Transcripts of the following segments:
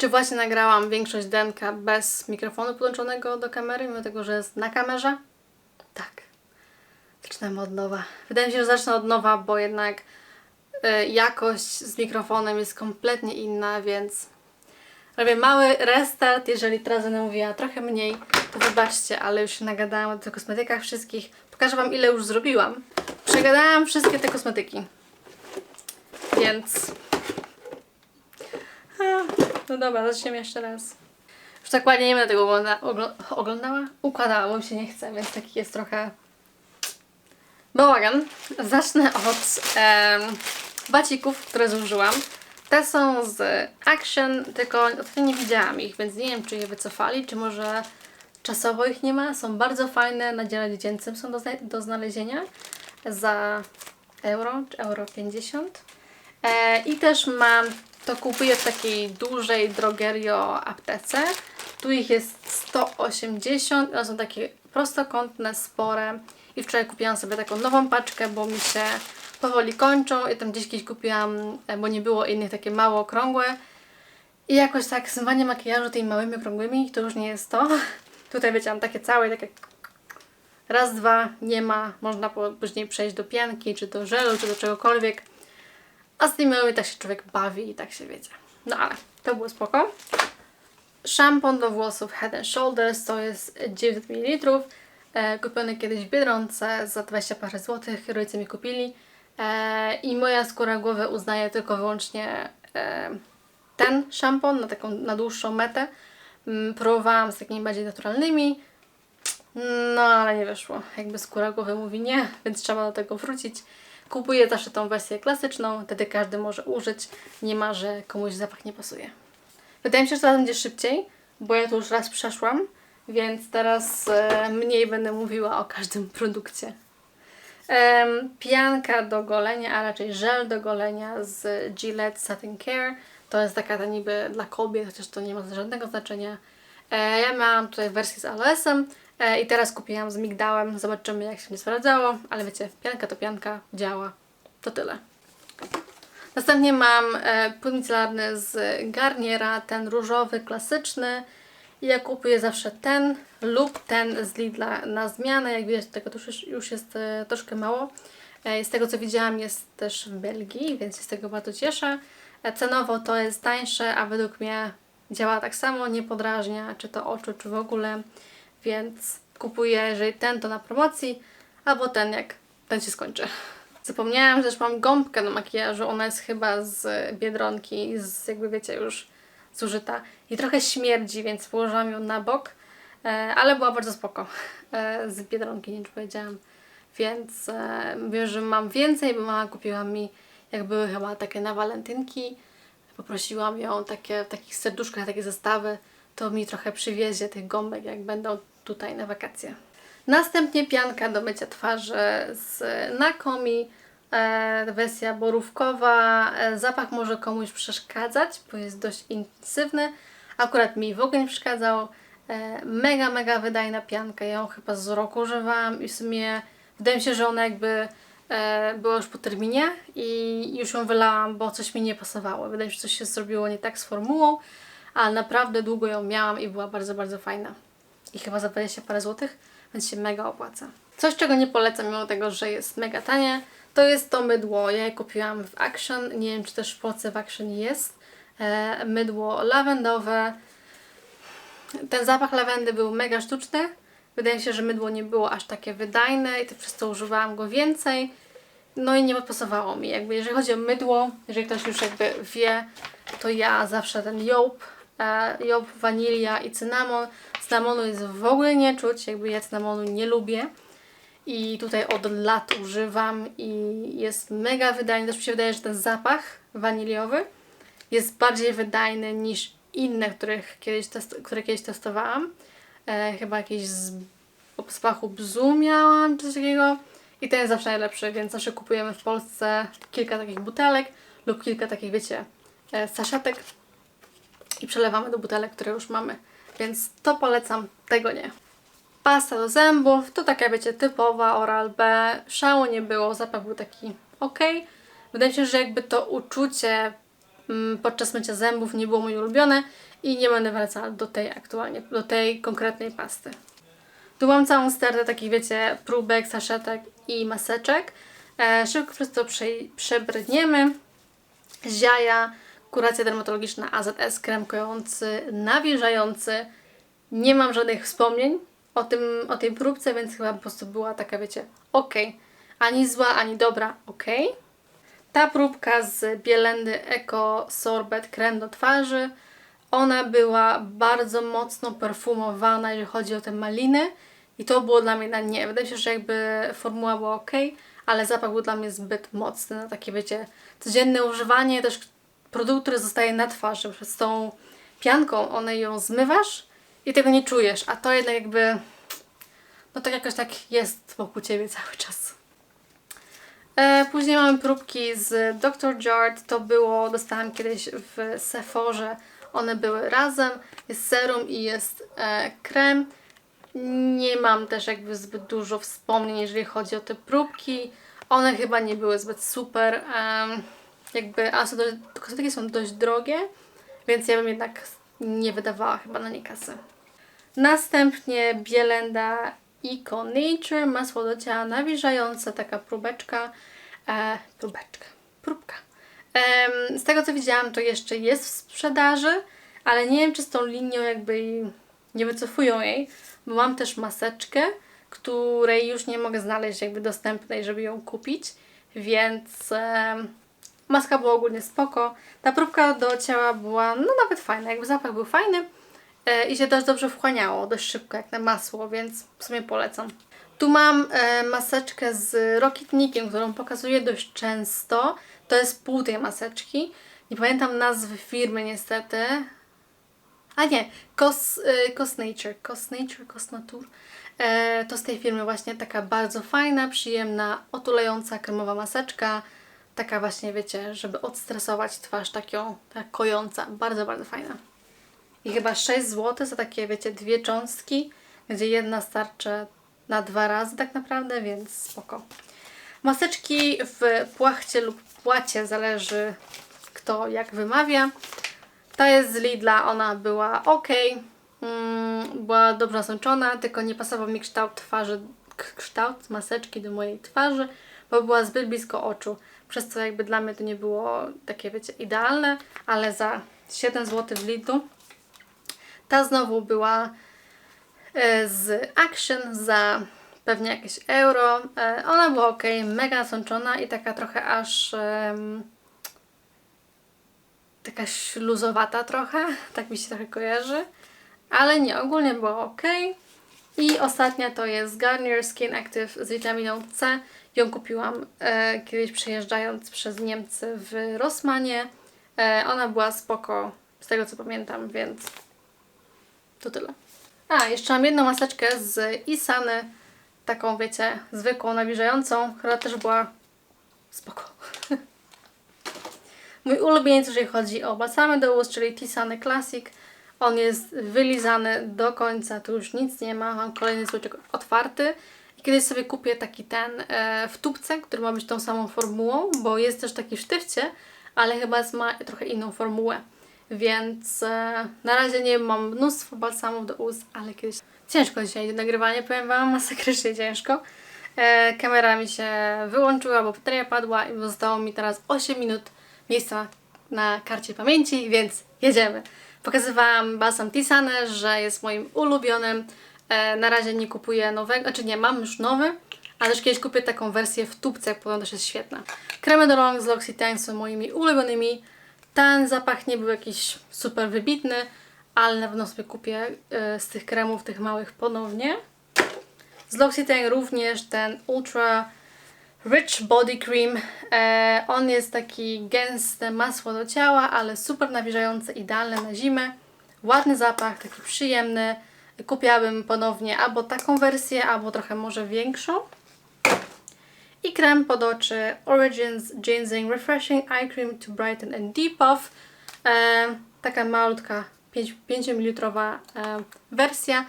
Czy właśnie nagrałam większość denka bez mikrofonu podłączonego do kamery, mimo tego, że jest na kamerze? Tak. Zaczynamy od nowa. Wydaje mi się, że zacznę od nowa, bo jednak y, jakość z mikrofonem jest kompletnie inna, więc robię mały restart. Jeżeli teraz będę mówiła trochę mniej, to wybaczcie, ale już się nagadałam o tych kosmetykach wszystkich. Pokażę Wam, ile już zrobiłam. Przegadałam wszystkie te kosmetyki. Więc... No dobra, zaczniemy jeszcze raz. Już tak ładnie nie będę tego ogląda ogl oglądała? Układała, bo mi się nie chce, więc taki jest trochę bałagan. Zacznę od em, bacików, które zużyłam. Te są z Action, tylko ostatnio nie widziałam ich, więc nie wiem, czy je wycofali, czy może czasowo ich nie ma. Są bardzo fajne, na dziale dziecięcym są do, do znalezienia za euro, czy euro 50. E, I też mam, to kupuję w takiej dużej drogerio aptece. Tu ich jest 180, one są takie prostokątne, spore. I wczoraj kupiłam sobie taką nową paczkę, bo mi się powoli kończą. I tam gdzieś kiedyś kupiłam, e, bo nie było innych, takie mało okrągłe. I jakoś tak zmywanie makijażu tymi małymi okrągłymi, to już nie jest to. Tutaj wiecie, mam takie całe, takie raz, dwa, nie ma. Można później przejść do pianki, czy do żelu, czy do czegokolwiek. A z tymi tak się człowiek bawi i tak się wiecie. No ale to było spoko. Szampon do włosów Head and Shoulders to jest 900 ml. E, kupiony kiedyś w Biedronce za 20 parę złotych. Rodzice mi kupili. E, I moja skóra głowy uznaje tylko wyłącznie e, ten szampon na taką na dłuższą metę. Mm, Próbowałam z takimi bardziej naturalnymi. No, ale nie wyszło. Jakby skóra głowy mówi nie, więc trzeba do tego wrócić. Kupuję zawsze tą wersję klasyczną, wtedy każdy może użyć. Nie ma, że komuś zapach nie pasuje. Wydaje mi się, że teraz będzie szybciej, bo ja tu już raz przeszłam, więc teraz e, mniej będę mówiła o każdym produkcie. Pianka do golenia, a raczej żel do golenia z Gillette Satin Care. To jest taka ta niby dla kobiet, chociaż to nie ma żadnego znaczenia. E, ja miałam tutaj wersję z aloesem i teraz kupiłam z migdałem. Zobaczymy jak się nie sprawdzało, ale wiecie, pianka to pianka, działa. To tyle. Następnie mam e, płyn micelarny z Garniera, ten różowy, klasyczny. Ja kupuję zawsze ten lub ten z Lidla na zmianę. Jak widać, tego już, już jest e, troszkę mało. E, z tego co widziałam, jest też w Belgii, więc się z tego bardzo cieszę. E, cenowo to jest tańsze, a według mnie działa tak samo, nie podrażnia, czy to oczu, czy w ogóle. Więc kupuję, jeżeli ten to na promocji, albo ten jak ten się skończy. Zapomniałam, że też mam gąbkę do makijażu. Ona jest chyba z Biedronki, z jakby wiecie już zużyta. I trochę śmierdzi, więc położyłam ją na bok. E, ale była bardzo spoko. E, z Biedronki, nie wiem czy powiedziałam. Więc e, wiem, że mam więcej, bo mama kupiła mi, jak były chyba takie na walentynki. Poprosiłam ją takie, w takich serduszkach, takie zestawy. To mi trochę przywiezie tych gąbek, jak będą tutaj na wakacje. Następnie pianka do mycia twarzy z Nakomi, e, wersja borówkowa. E, zapach może komuś przeszkadzać, bo jest dość intensywny. Akurat mi w ogóle nie przeszkadzał. E, mega, mega wydajna pianka. Ja ją chyba z roku używałam i w sumie wydaje mi się, że ona jakby była już po terminie i już ją wylałam, bo coś mi nie pasowało. Wydaje mi się, że coś się zrobiło nie tak z formułą, ale naprawdę długo ją miałam i była bardzo, bardzo fajna i chyba za 20 parę złotych, więc się mega opłaca. Coś, czego nie polecam, mimo tego, że jest mega tanie, to jest to mydło. Ja je kupiłam w Action, nie wiem, czy też w Polsce w Action jest. E, mydło lawendowe. Ten zapach lawendy był mega sztuczny. Wydaje mi się, że mydło nie było aż takie wydajne i to przez to używałam go więcej. No i nie pasowało mi. Jakby jeżeli chodzi o mydło, jeżeli ktoś już jakby wie, to ja zawsze ten jołb, jołb, wanilia i cynamon. Cynamonu jest w ogóle nie czuć, jakby ja cynamonu nie lubię. I tutaj od lat używam i jest mega wydajny. Też mi się wydaje, że ten zapach waniliowy jest bardziej wydajny niż inne, których kiedyś które kiedyś testowałam. E, chyba jakieś z o zapachu bzu miałam, czy coś takiego. I ten jest zawsze najlepszy, więc zawsze kupujemy w Polsce kilka takich butelek lub kilka takich, wiecie, e, saszetek i przelewamy do butelek, które już mamy. Więc to polecam, tego nie. Pasta do zębów, to taka wiecie, typowa Oral-B. Szału nie było, zapach był taki ok. Wydaje mi się, że jakby to uczucie mm, podczas mycia zębów nie było moje ulubione i nie będę wracała do tej aktualnie, do tej konkretnej pasty. Tu mam całą stertę takich, wiecie, próbek, saszetek i maseczek. E, szybko przez to prze, przebrniemy. Ziaja, kuracja dermatologiczna AZS, krem kojący, nawilżający. Nie mam żadnych wspomnień o, tym, o tej próbce, więc chyba po prostu była taka, wiecie, ok. Ani zła, ani dobra, ok. Ta próbka z Bielendy Eco Sorbet krem do twarzy, ona była bardzo mocno perfumowana, jeżeli chodzi o te maliny i to było dla mnie na nie. Wydaje mi się, że jakby formuła była ok, ale zapach był dla mnie zbyt mocny na takie, wiecie, codzienne używanie, też produkt, który zostaje na twarzy przez tą pianką, one ją zmywasz i tego nie czujesz, a to jednak jakby, no tak jakoś tak jest wokół Ciebie cały czas. E, później mamy próbki z Dr. Jart. To było, dostałam kiedyś w Sephorze. One były razem. Jest serum i jest e, krem. Nie mam też jakby zbyt dużo wspomnień, jeżeli chodzi o te próbki. One chyba nie były zbyt super. em, jakby, a są dość, kosmetyki są dość drogie, więc ja bym jednak nie wydawała chyba na nie kasy. Następnie Bielenda Eco Nature, masło do ciała nawilżające, taka próbeczka. E, próbeczka, próbka. Em, z tego co widziałam, to jeszcze jest w sprzedaży, ale nie wiem, czy z tą linią jakby nie wycofują jej, bo mam też maseczkę, której już nie mogę znaleźć jakby dostępnej, żeby ją kupić, więc em, maska była ogólnie spoko. Ta próbka do ciała była no nawet fajna, jakby zapach był fajny e, i się też dobrze wchłaniało, dość szybko jak na masło, więc w sumie polecam. Tu mam e, maseczkę z rokitnikiem, którą pokazuję dość często. To jest pół tej maseczki. Nie pamiętam nazwy firmy niestety. A nie, Cos, e, Cos Nature. Cos Nature, Cos Nature. E, to z tej firmy właśnie taka bardzo fajna, przyjemna, otulająca, kremowa maseczka. Taka właśnie, wiecie, żeby odstresować twarz, taką, taka kojąca. Bardzo, bardzo fajna. I chyba 6 zł za takie, wiecie, dwie cząstki, gdzie jedna starczy na dwa razy tak naprawdę, więc spoko. Maseczki w płachcie lub płacie, zależy kto jak wymawia. Ta jest z Lidla, ona była ok, mm, była dobrze nasączona, tylko nie pasował mi kształt twarzy, kształt maseczki do mojej twarzy, bo była zbyt blisko oczu, przez co jakby dla mnie to nie było takie, wiecie, idealne, ale za 7 zł w Lidlu ta znowu była e, z Action za pewnie jakieś euro. E, Ona była ok, mega nasączona i taka trochę aż em, taka śluzowata trochę, tak mi się trochę kojarzy. Ale nie, ogólnie była ok. I ostatnia to jest Garnier Skin Active z witaminą C. Ją kupiłam e, kiedyś przejeżdżając przez Niemcy w Rossmanie. E, ona była spoko, z tego co pamiętam, więc to tyle. A, jeszcze mam jedną maseczkę z Isany, taką wiecie, zwykłą, nawilżającą, która też była spoko. Mój ulubieniec, jeżeli chodzi o balsamy do ust, czyli Tisany Classic. On jest wylizany do końca, tu już nic nie ma, mam kolejny słoiczek otwarty. Kiedyś sobie kupię taki ten e, w tubce, który ma być tą samą formułą, bo jest też taki w sztywcie, ale chyba ma trochę inną formułę. Więc e, na razie nie mam mnóstwo balsamów do ust, ale kiedyś ciężko dzisiaj nagrywanie, powiem Wam, masakrycznie ciężko. E, kamera mi się wyłączyła, bo bateria padła i zostało mi teraz 8 minut miejsca na karcie pamięci, więc jedziemy. Pokazywałam balsam Tisane, że jest moim ulubionym. E, na razie nie kupuję nowego, znaczy nie, mam już nowy, ale też kiedyś kupię taką wersję w tubce, podobno też jest świetna. Kremy do rąk z L'Occitane są moimi ulubionymi. Ten zapach nie był jakiś super wybitny, ale na pewno sobie kupię e, z tych kremów, tych małych ponownie. Z L'Occitane również ten Ultra Rich Body Cream. E, on jest taki gęste masło do ciała, ale super nawilżające, idealne na zimę. Ładny zapach, taki przyjemny. Kupiłabym ponownie albo taką wersję, albo trochę może większą. I krem pod oczy Origins Ginseng Refreshing Eye Cream to Brighten and Depuff. E, taka malutka 5, 5 ml e, wersja.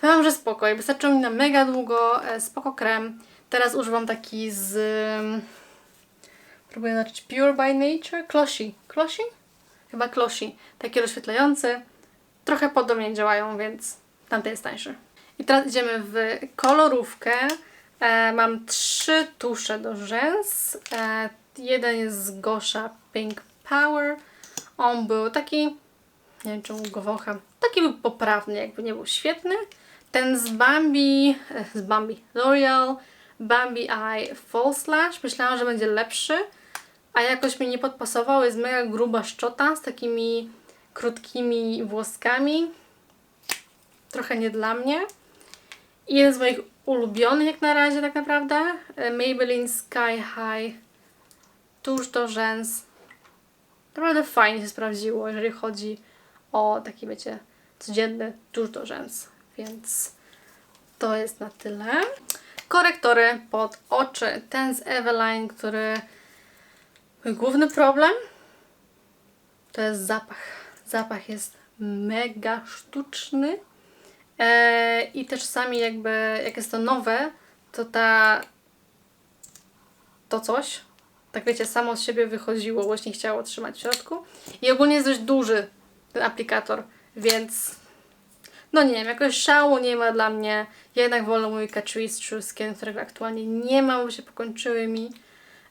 Powiem, że spoko. Jakby starczył mi na mega długo. E, spoko krem. Teraz używam taki z... mm, Próbuję znaczyć Pure by Nature. Closhi. Closhi? chyba Kloshi, taki rozświetlający. Trochę podobnie działają, więc tamten jest tańszy. I teraz idziemy w kolorówkę. E, mam trzy tusze do rzęs. E, jeden jest z Gosha Pink Power. On był taki, nie wiem czemu go wącham, taki był poprawny, jakby nie był świetny. Ten z Bambi, e, z Bambi, L'Oreal Bambi Eye False Lash. Myślałam, że będzie lepszy, a jakoś mi nie podpasował. Jest mega gruba szczota z takimi krótkimi włoskami. Trochę nie dla mnie. I jeden z moich ulubionych jak na razie tak naprawdę. e, Maybelline Sky High tuż do rzęs. Naprawdę fajnie się sprawdziło, jeżeli chodzi o taki, wiecie, codzienny tuż do rzęs. Więc to jest na tyle. Korektory pod oczy. Ten z Eveline, który... Mój główny problem to jest zapach. Zapach jest mega sztuczny. E, I też czasami jakby, jak jest to nowe, to ta to coś, tak wiecie, samo z siebie wychodziło, właśnie chciało trzymać w środku. I ogólnie jest dość duży ten aplikator, więc no nie wiem, jakoś szału nie ma dla mnie. Ja jednak wolę mój Catrice True Skin, którego aktualnie nie mam, bo się pokończyły mi.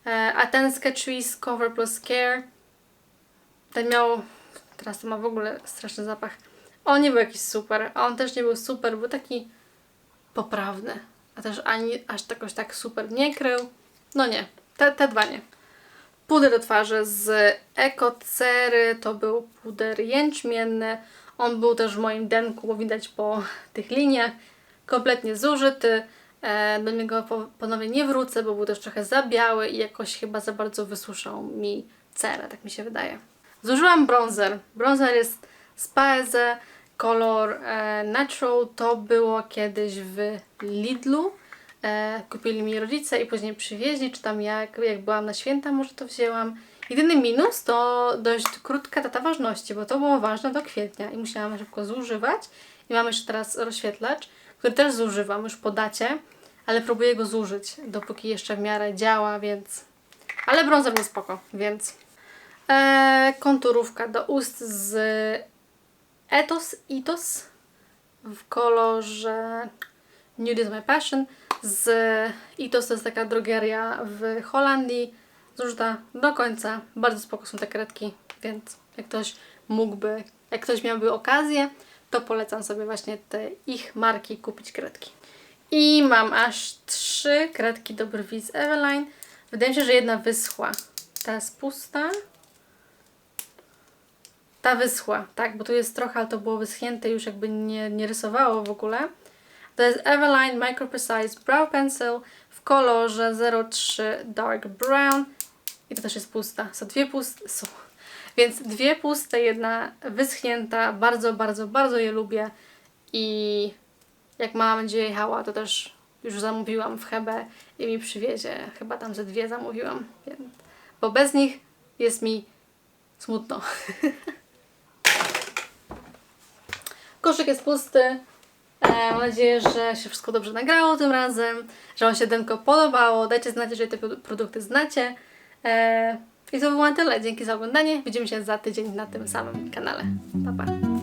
E, a ten z Catrice Cover Plus Care, ten miał, teraz to ma w ogóle straszny zapach. On nie był jakiś super, a on też nie był super, był taki poprawny. A też ani aż jakoś tak super nie krył. No nie, te, te dwa nie. Puder do twarzy z Ekocery to był puder jęczmienny. On był też w moim denku, bo widać po tych liniach. Kompletnie zużyty. E, Do niego po- ponownie nie wrócę, bo był też trochę za biały i jakoś chyba za bardzo wysuszał mi cerę, tak mi się wydaje. Zużyłam bronzer. Bronzer jest z Paese, kolor e, Natural. To było kiedyś w Lidlu. E, kupili mi rodzice i później przywieźli, czy tam jak, jak byłam na święta, może to wzięłam. Jedyny minus to dość krótka data ważności, bo to było ważne do kwietnia i musiałam szybko zużywać. I mam jeszcze teraz rozświetlacz, który też zużywam już po dacie, ale próbuję go zużyć, dopóki jeszcze w miarę działa, więc... Ale brązer był spoko, więc... E, konturówka do ust z Etos Itos w kolorze Nude is my passion z Itos to jest taka drogeria w Holandii zużyta do końca. Bardzo spoko są te kredki, więc jak ktoś mógłby, jak ktoś miałby okazję, to polecam sobie właśnie te ich marki kupić kredki. I mam aż trzy kredki do brwi z Eveline. Wydaje mi się, że jedna wyschła. Ta jest pusta. Ta wyschła, tak, bo tu jest trochę, ale to było wyschnięte już jakby nie, nie rysowało w ogóle. To jest Eveline Micro Precise Brow Pencil w kolorze 03 Dark Brown. I to też jest pusta. Są dwie puste. Są. Więc dwie puste, jedna wyschnięta. Bardzo, bardzo, bardzo je lubię. I jak mama będzie jechała, to też już zamówiłam w Hebe i mi przywiezie. Chyba tam ze dwie zamówiłam. Więc, bo bez nich jest mi smutno. Koszyk jest pusty. E, mam nadzieję, że się wszystko dobrze nagrało tym razem, że Wam się denko podobało. Dajcie znać, jeżeli te produ- produkty znacie. E, I to było na tyle. Dzięki za oglądanie. Widzimy się za tydzień na tym samym kanale. Pa, pa.